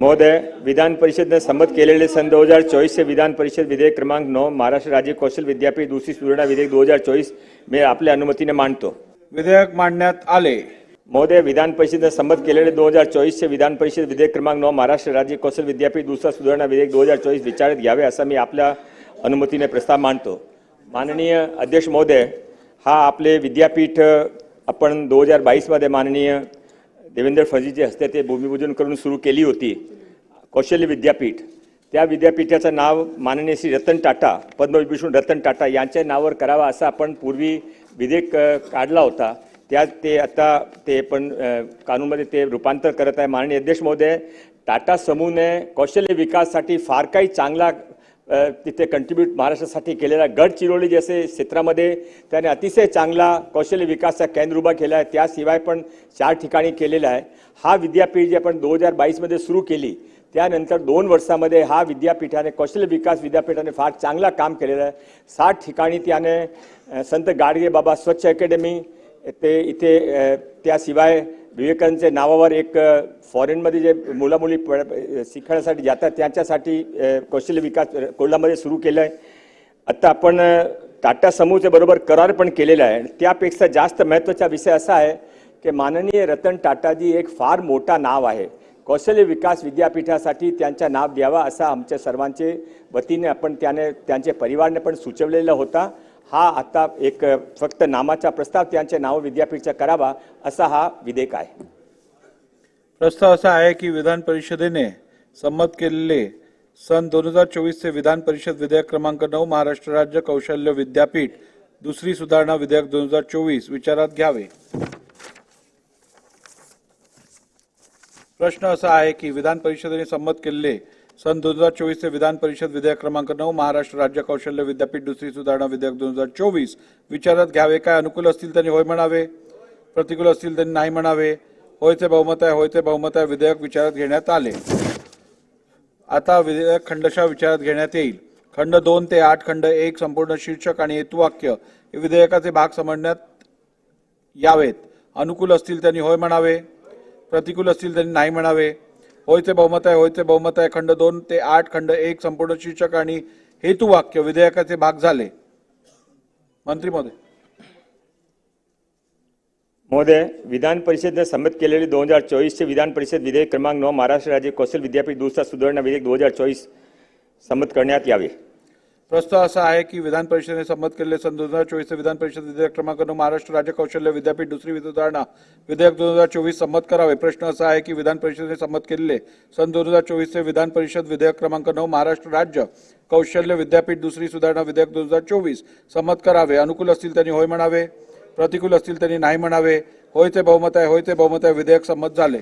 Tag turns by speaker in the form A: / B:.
A: महोदय विधान परिषद ने सम्मत केलेले सन 2024 से विधान परिषद विधेयक क्रमांक नौ महाराष्ट्र राज्य कौशल विद्यापीठ दूसरी सुधारणा विधेयक 2024 में आपल्या अनुमतीने मांडतो.
B: विधेयक मांडण्यात आले.
A: महोदय विधान परिषद ने सम्मत केलेले 2024 से विधान परिषद विधेयक क्रमांक नौ महाराष्ट्र राज्य कौशल विद्यापीठ दुसरा सुधारणा विधेयक 2024 विचारात घ्यावे असा मी आपल्या अनुमतीने प्रस्ताव मांडतो. माननीय अध्यक्ष महोदय हा आपले विद्यापीठ आपण दोन हजार बावीसमध्ये माननीय देवेंद्र फडणवीसच्या हस्ते ते भूमिपूजन करून सुरू केली होती. कौशल्य विद्यापीठ. त्या विद्यापीठाचं नाव माननीय श्री रतन टाटा पद्मविभूषण रतन टाटा यांच्या नावावर करावा असा आपण पूर्वी विधेयक काढला होता. त्या ते आता ते पण कानूनमध्ये ते रूपांतर करत आहे. माननीय अध्यक्ष महोदय टाटा समूहने कौशल्य विकासासाठी फार काही चांगला तिथे कंट्रीब्यूट महाराष्ट्रासाठी केलेला गडचिरोली जसे क्षेत्रामध्ये त्याने अतिशय चांगला कौशल्य विकासचा केंद्र उभा केला आहे त्याशिवाय पण चार ठिकाणी केलेला आहे. हा विद्यापीठ जे आपण दोन हजार बावीसमध्ये सुरू केली त्यानंतर दोन वर्षामध्ये हा विद्यापीठाने कौशल्य विकास विद्यापीठाने फार चांगला काम केलेलं आहे. साठ ठिकाणी त्याने संत गाडगे बाबा स्वच्छ अकॅडमी ते इथे त्याशिवाय विवेकानंदच्या नावावर एक फॉरेनमध्ये जे मुलामुली प- शिकण्यासाठी जातात त्यांच्यासाठी कौशल्य विकास कोल्हामध्ये सुरू केलं आहे आता आपण टाटा समूहच्या बरोबर करार पण केलेला आहे. त्यापेक्षा जास्त महत्त्वाचा विषय असा आहे की माननीय रतन टाटाजी एक फार मोठा नाव आहे. कौशल्य विकास विद्यापीठासाठी त्यांचा नाव द्यावा असा आमच्या सर्वांचे वतीने आपण त्याने त्यांचे परिवारने पण सुचवलेला होता. हा आता एक फक्त नामाचा प्रस्ताव त्यांचे नाव विद्यापीठचा करावा असा हा विधेयक आहे.
B: प्रस्ताव असा आहे की विधान परिषदेने संमत केलेले सन दोन हजार चोवीसचे विधान परिषद विधेयक क्रमांक नऊ महाराष्ट्र राज्य कौशल्य विद्यापीठ दुसरी सुधारणा विधेयक दोन हजार चोवीस विचारात घ्यावे. प्रश्न असा आहे की विधान परिषदेने संमत केलेले सन दोन हजार चोवीसचे विधान परिषद विधेयक क्रमांक नऊ महाराष्ट्र राज्य कौशल्य विद्यापीठ दुसरी सुधारणा विधेयक दोन हजार चोवीस विचारात घ्यावे. काय अनुकूल असतील त्यांनी होय म्हणावे? प्रतिकूल असतील त्यांनी नाही म्हणावे? होयचे बहुमत आहे होयचे बहुमत आहे विधेयक विचारात घेण्यात आले. आता विधेयक खंडशः विचारात घेण्यात येईल. खंड दोन ते आठ खंड एक संपूर्ण शीर्षक आणि हेतुवाक्य हे विधेयकाचे भाग समजण्यात यावेत. अनुकूल असतील त्यांनी होय म्हणावे प्रतिकूल असतील त्यांनी नाही म्हणावे. होयचे बहुमत आहे होयचे बहुमत आहे खंड दोन ते आठ खंड एक संपूर्ण शीर्षक आणि हेतुवाक्य विधेयकाचे भाग झाले. मंत्री महोदय.
A: महोदय विधान परिषदेने संमत केलेली केलेले दोन हजार चोवीसचे विधान परिषद विधेयक क्रमांक नऊ महाराष्ट्र राज्य कौशल विद्यापीठ दुसरा सुधारणा विधेयक दोन हजार चोवीस संमत करण्यात यावे.
B: प्रस्ताव असा आहे की विधान परिषदेने संमत केलेले सन दोन हजार चोवीस विधान परिषद विधेयक क्रमांक नऊ महाराष्ट्र राज्य कौशल्य विद्यापीठ दुसरी विधारणा विधेयक दोन हजार चोवीस संमत करावे. प्रश्न असा आहे की विधान परिषदेने संमत केलेले सन दोन हजार चोवीसचे विधान परिषद विधेयक क्रमांक नऊ महाराष्ट्र राज्य कौशल्य विद्यापीठ दुसरी सुधारणा विधेयक दोन हजार चोवीस संमत करावे. अनुकूल असतील त्यांनी होय म्हणावे. प्रतिकूल असतील त्यांनी नाही म्हणावे. होयचे बहुमत आहे होयचे बहुमत आहे विधेयक संमत झाले.